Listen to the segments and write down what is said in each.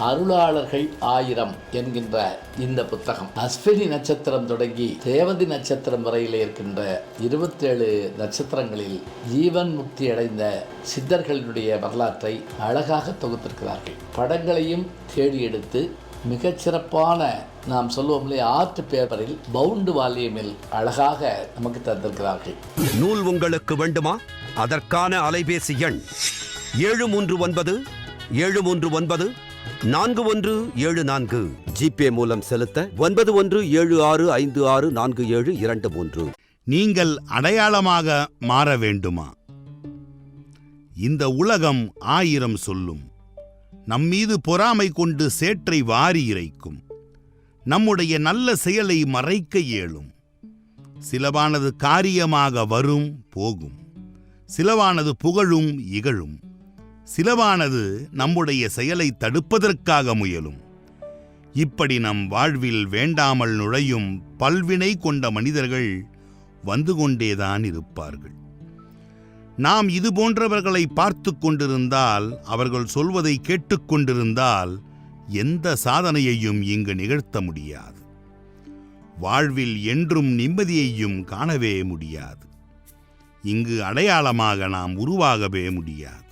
அருளாளர்கள் ஆயிரம் என்கின்ற இந்த புத்தகம். அஸ்வினி நட்சத்திரம் தொடங்கி தேவதி நட்சத்திரம் வரையில் இருக்கின்ற இருபத்தேழு நட்சத்திரங்களில் ஜீவன் முக்தி அடைந்த சித்தர்களுடைய வரலாற்றை அழகாக தொகுத்திருக்கிறார்கள். படங்களையும் தேடி எடுத்து மிகச்சிறப்பான நாம் சொல்லுவோம் இல்லையா ஆர்ட் பேப்பரில் பவுண்டு வால்யூமில் அழகாக நமக்கு தந்திருக்கிறார்கள். நூல் உங்களுக்கு வேண்டுமா? அதற்கான அலைபேசி எண் ஏழு மூன்று ஒன்பது ஏழு மூன்று ஒன்பது நான்கு ஒன்று ஏழு நான்கு. ஜிபே மூலம் செலுத்த ஒன்பது ஒன்று ஏழு ஆறு ஐந்து ஆறு நான்கு ஏழு இரண்டு மூன்று. நீங்கள் அடையாளமாக மாற வேண்டுமா? இந்த உலகம் ஆயிரம் சொல்லும். நம்மீது பொறாமை கொண்டு சேற்றை வாரி இறைக்கும். நம்முடைய நல்ல செயலை மறைக்க இயலும். சிலவானது காரியமாக வரும் போகும். சிலவானது புகழும் இகழும். சிலவானது நம்முடைய செயலை தடுப்பதற்காக முயலும். இப்படி நம் வாழ்வில் வேண்டாமல் நுழையும் பல்வினை கொண்ட மனிதர்கள் வந்து கொண்டேதான் இருப்பார்கள். நாம் இது போன்றவர்களை பார்த்து கொண்டிருந்தால் அவர்கள் சொல்வதை கேட்டுக்கொண்டிருந்தால் எந்த சாதனையையும் இங்கு நிகழ்த்த முடியாது. வாழ்வில் என்றும் நிம்மதியையும் காணவே முடியாது. இங்கு அடையாளமாக நாம் உருவாகவே முடியாது.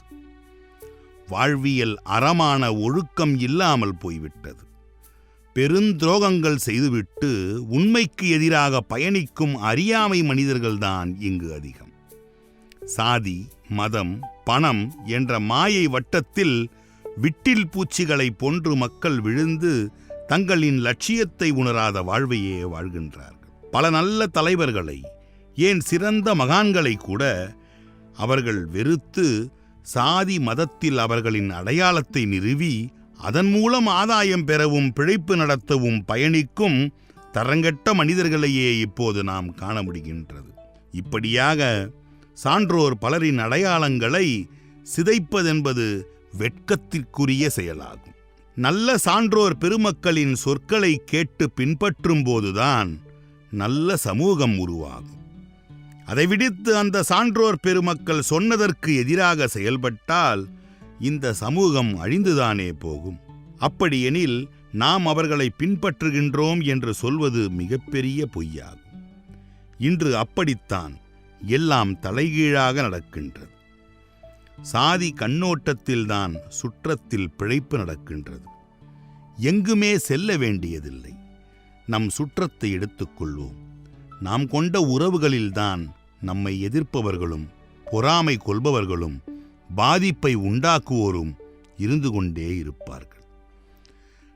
வாழ்வியல் அறமான ஒழுக்கம் இல்லாமல் போய்விட்டது. பெருந்துரோகங்கள் செய்துவிட்டு உண்மைக்கு எதிராக பயணிக்கும் அறியாமை மனிதர்கள்தான் இங்கு அதிகம். சாதி மதம் பணம் என்ற மாயை வட்டத்தில் விட்டில் பூச்சிகளைப் போன்று மக்கள் விழுந்து தங்களின் லட்சியத்தை உணராத வாழ்வையே வாழ்கின்றார்கள். பல நல்ல தலைவர்களை ஏன் சிறந்த மகான்களை கூட அவர்கள் வெறுத்து சாதி மதத்தில் அவர்களின் அடையாளத்தை நிறுவி அதன் மூலம் ஆதாயம் பெறவும் பிழைப்பு நடத்தவும் பயணிக்கும் தரங்கெட்ட மனிதர்களையே இப்போது நாம் காண முடிகின்றது. இப்படியாக சான்றோர் பலரின் அடையாளங்களை சிதைப்பதென்பது வெட்கத்திற்குரிய செயலாகும். நல்ல சான்றோர் பெருமக்களின் சொற்களை கேட்டு பின்பற்றும் போதுதான் நல்ல சமூகம் உருவாகும். அதை விடுத்து அந்த சான்றோர் பெருமக்கள் சொன்னதற்கு எதிராக செயல்பட்டால் இந்த சமூகம் அழிந்துதானே போகும். அப்படியெனில் நாம் அவர்களை பின்பற்றுகின்றோம் என்று சொல்வது மிகப்பெரிய பொய்யாகும். இன்று அப்படித்தான் எல்லாம் தலைகீழாக நடக்கின்றது. சாதி கண்ணோட்டத்தில்தான் சுற்றத்தில் பிழைப்பு நடக்கின்றது. எங்குமே செல்ல வேண்டியதில்லை. நம் சுற்றத்தை எடுத்துக்கொள்வோம். நாம் கொண்ட உறவுகளில்தான் நம்மை எதிர்ப்பவர்களும் பொறாமை கொள்பவர்களும் பாதிப்பை உண்டாக்குவோரும் இருந்து கொண்டே இருப்பார்கள்.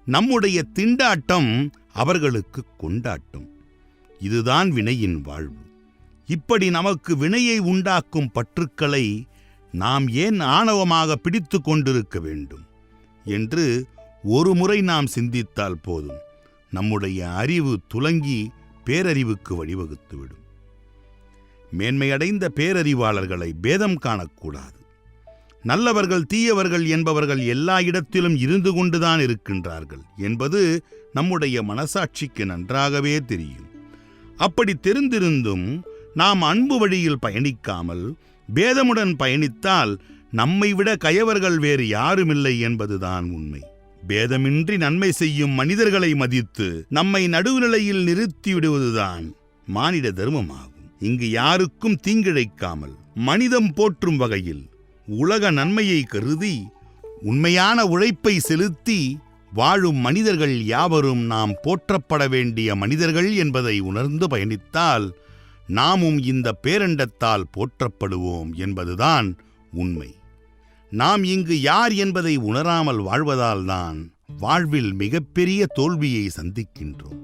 நம்முடைய திண்டாட்டம் அவர்களுக்கு கொண்டாட்டம். இதுதான் வினையின் வாழ்வு. இப்படி நமக்கு வினையை உண்டாக்கும் பற்றுக்களை நாம் ஏன் ஆணவமாக பிடித்து கொண்டிருக்க வேண்டும் என்று ஒரு முறை நாம் சிந்தித்தால் போதும். நம்முடைய அறிவு துலங்கி பேரறிவுக்கு வழிவகுத்துவிடும். மேன்மையடைந்த பேரறிவாளர்களை பேதம் காணக்கூடாது. நல்லவர்கள் தீயவர்கள் என்பவர்கள் எல்லா இடத்திலும் இருந்து கொண்டுதான் இருக்கின்றார்கள் என்பது நம்முடைய மனசாட்சிக்கு நன்றாகவே தெரியும். அப்படி தெரிந்திருந்தும் நாம் அன்பு வழியில் பயணிக்காமல் பேதமுடன் பயணித்தால் நம்மை விட கயவர்கள் வேறு யாருமில்லை என்பதுதான் உண்மை. பேதமின்றி நன்மை செய்யும் மனிதர்களை மதித்து நம்மை நடுவுநிலையில் நிறுத்திவிடுவதுதான் மானிட தர்மமாகும். இங்கு யாருக்கும் தீங்கிழைக்காமல் மனிதம் போற்றும் வகையில் உலக நன்மையை கருதி உண்மையான உழைப்பை செலுத்தி வாழும் மனிதர்கள் யாவரும் நாம் போற்றப்பட வேண்டிய மனிதர்கள் என்பதை உணர்ந்து பயணித்தால் நாமும் இந்த பேரண்டத்தால் போற்றப்படுவோம் என்பதுதான் உண்மை. நாம் இங்கு யார் என்பதை உணராமல் வாழ்வதால்தான் வாழ்வில் மிகப்பெரிய தோல்வியை சந்திக்கின்றோம்.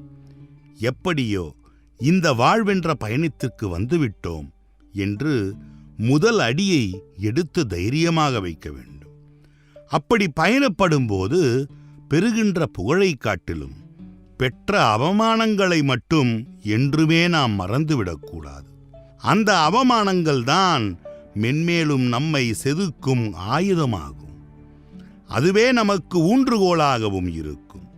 எப்படியோ இந்த வாழ்வென்ற பயணத்திற்கு வந்துவிட்டோம் என்று முதல் அடியை எடுத்து தைரியமாக வைக்க வேண்டும். அப்படி பயணப்படும்போது பெறுகின்ற புகழைக் காட்டிலும் பெற்ற அவமானங்களை மட்டும் என்றுமே நாம் மறந்துவிடக்கூடாது அந்த அவமானங்கள்தான் மென்மேலும் நம்மை செதுக்கும் ஆயுதமாகும். அதுவே நமக்கு ஊன்றுகோலாகவும் இருக்கும்.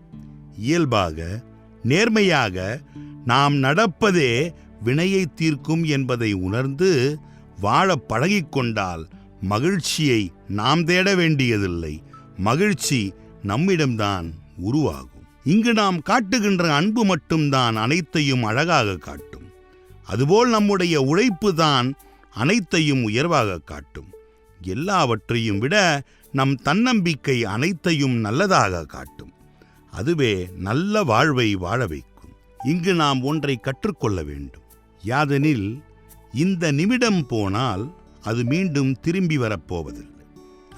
இயல்பாக நேர்மையாக நாம் நடப்பதே வினையை தீர்க்கும் என்பதை உணர்ந்து வாழ பழகிக்கொண்டால் மகிழ்ச்சியை நாம் தேட வேண்டியதில்லை. மகிழ்ச்சி நம்மிடம்தான் உருவாகும். இங்கு நாம் காட்டுகின்ற அன்பு மட்டும்தான் அனைத்தையும் அழகாக காட்டும். அதுபோல் நம்முடைய உழைப்பு தான் அனைத்தையும் உயர்வாக காட்டும். எல்லாவற்றையும் விட நம் தன்னம்பிக்கை அனைத்தையும் நல்லதாக காட்டும். அதுவே நல்ல வாழ்வை வாழ வைக்கும். இங்கு நாம் ஒன்றை கற்றுக்கொள்ள வேண்டும். யாதெனில் இந்த நிமிடம் போனால் அது மீண்டும் திரும்பி வரப்போவதில்லை.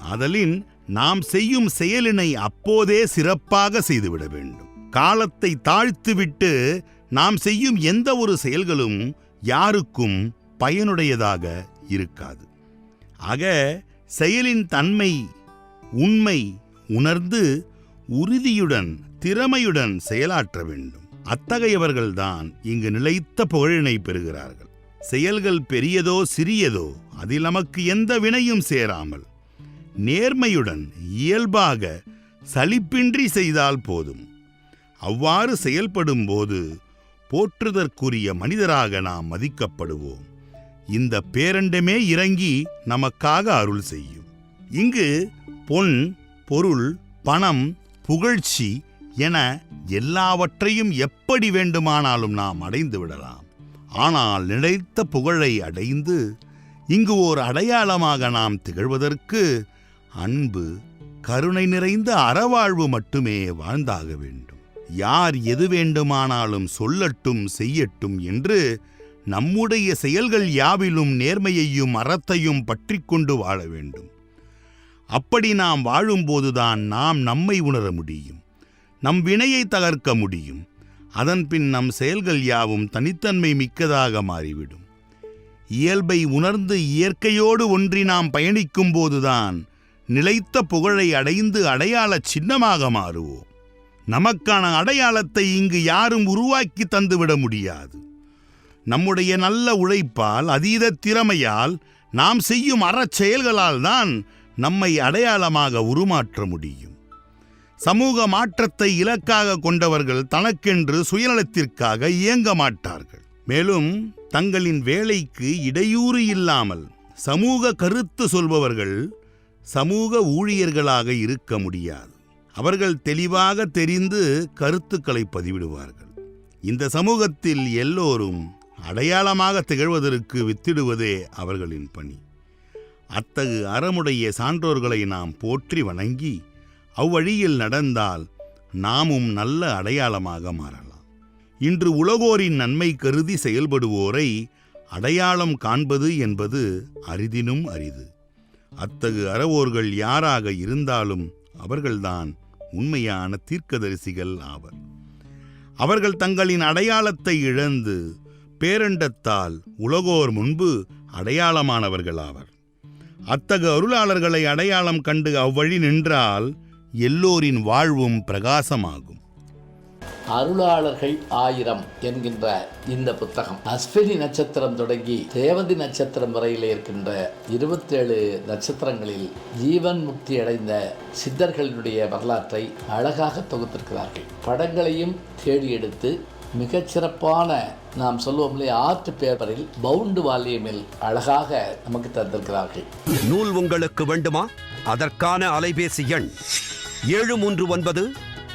ஆதலின் நாம் செய்யும் செயலினை அப்போதே சிறப்பாக செய்துவிட வேண்டும். காலத்தை தாழ்த்துவிட்டு நாம் செய்யும் எந்த ஒரு செயல்களும் யாருக்கும் பயனுடையதாக இருக்காது. ஆக செயலின் தன்மை உண்மை உணர்ந்து உறுதியுடன் திறமையுடன் செயலாற்ற வேண்டும். அத்தகையவர்கள்தான் இங்கு நிலைத்த புகழினை பெறுகிறார்கள். செயல்கள் பெரியதோ சிறியதோ அதில் நமக்கு எந்த வினையும் சேராமல் நேர்மையுடன் இயல்பாக சலிப்பின்றி செய்தால் போதும். அவ்வாறு செயல்படும் போது போற்றுதற்குரிய மனிதராக நாம் மதிக்கப்படுவோம். இந்த பேரண்டமே இறங்கி நமக்காக அருள் செய்யும். இங்கு பொன் பொருள் பணம் புகழ்ச்சி என எல்லாவற்றையும் எப்படி வேண்டுமானாலும் நாம் அடைந்து விடலாம். ஆனால் நிலைத்த புகழை அடைந்து இங்கு ஓர் அடையாளமாக நாம் திகழ்வதற்கு அன்பு கருணை நிறைந்த அறவாழ்வு மட்டுமே வாழ்ந்தாக வேண்டும். யார் எது வேண்டுமானாலும் சொல்லட்டும் செய்யட்டும் என்று நம்முடைய செயல்கள் யாவிலும் நேர்மையையும் அறத்தையும் பற்றி கொண்டு வாழ வேண்டும். அப்படி நாம் வாழும்போதுதான் நாம் நம்மை உணர முடியும். நம் வினையை தகர்க்க முடியும். அதன்பின் நம் செயல்கள் யாவும் தனித்தன்மை மிக்கதாக மாறிவிடும். இயல்பை உணர்ந்து இயற்கையோடு ஒன்றி நாம் பயணிக்கும் போதுதான் நிலைத்த புகழை அடைந்து அடையாள சின்னமாக மாறுவோம். நமக்கான அடையாளத்தை இங்கு யாரும் உருவாக்கி தந்துவிட முடியாது. நம்முடைய நல்ல உழைப்பால் அதீத திறமையால் நாம் செய்யும் அறச் செயல்களால் தான் நம்மை அடையாளமாக உருமாற்ற முடியும். சமூக மாற்றத்தை இலக்காக கொண்டவர்கள் தனக்கென்று சுயநலத்திற்காக இயங்க மாட்டார்கள். மேலும் தங்களின் வேலைக்கு இடையூறு இல்லாமல் சமூக கருத்து சொல்பவர்கள் சமூக ஊழியர்களாக இருக்க முடியாது. அவர்கள் தெளிவாக தெரிந்து கருத்துக்களை பதிவிடுவார்கள். இந்த சமூகத்தில் எல்லோரும் அடையாளமாக திகழ்வதற்கு வித்திடுவதே அவர்களின் பணி. அத்தகு அறமுடைய சான்றோர்களை நாம் போற்றி வணங்கி அவ்வழியில் நடந்தால் நாமும் நல்ல அடையாளமாக மாறலாம். இன்று உலகோரின் நன்மை கருதி செயல்படுவோரை அடையாளம் காண்பது என்பது அரிதினும் அரிது. அத்தகு அறவோர்கள் யாராக இருந்தாலும் அவர்கள்தான் உண்மையான தீர்க்கதரிசிகள் ஆவர். அவர்கள் தங்களின் அடையாளத்தை இழந்து பேரண்டத்தால் உலகோர் முன்பு அடையாளமானவர்களாவர் அத்தகு அருளாளர்களை அடையாளம் கண்டு அவ்வழி நின்றால் எல்லோரின் வாழ்வும் பிரகாசமாகும். அருளாளர்கள் ஆயிரம் என்கின்ற இந்த புத்தகம். அஸ்வினி நட்சத்திரம் தொடங்கி தேவதி நட்சத்திரம் வரையில் இருக்கின்ற இருபத்தேழு நட்சத்திரங்களில் ஜீவன் முக்தி அடைந்த சித்தர்களினுடைய வரலாற்றை அழகாக தொகுத்திருக்கிறார்கள். படங்களையும் தேடி எடுத்து மிகச்சிறப்பான நாம் சொல்லுவோம் இல்லையா ஆர்ட் பேப்பரில் பவுண்டு வால்யூமில் அழகாக நமக்கு தந்திருக்கிறார்கள். நூல் உங்களுக்கு வேண்டுமா? அதற்கான அலைபேசி எண் ஏழு மூன்று ஒன்பது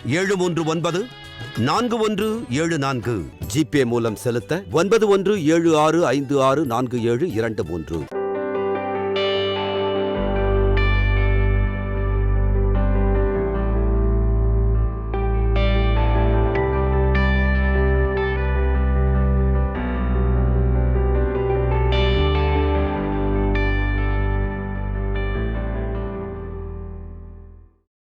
ஏழு மூன்று ஒன்பது நான்கு ஒன்று ஏழு நான்கு. ஜிபே மூலம் செலுத்த ஒன்பது ஒன்று ஏழு ஆறு ஐந்து ஆறு நான்கு ஏழு இரண்டு மூன்று.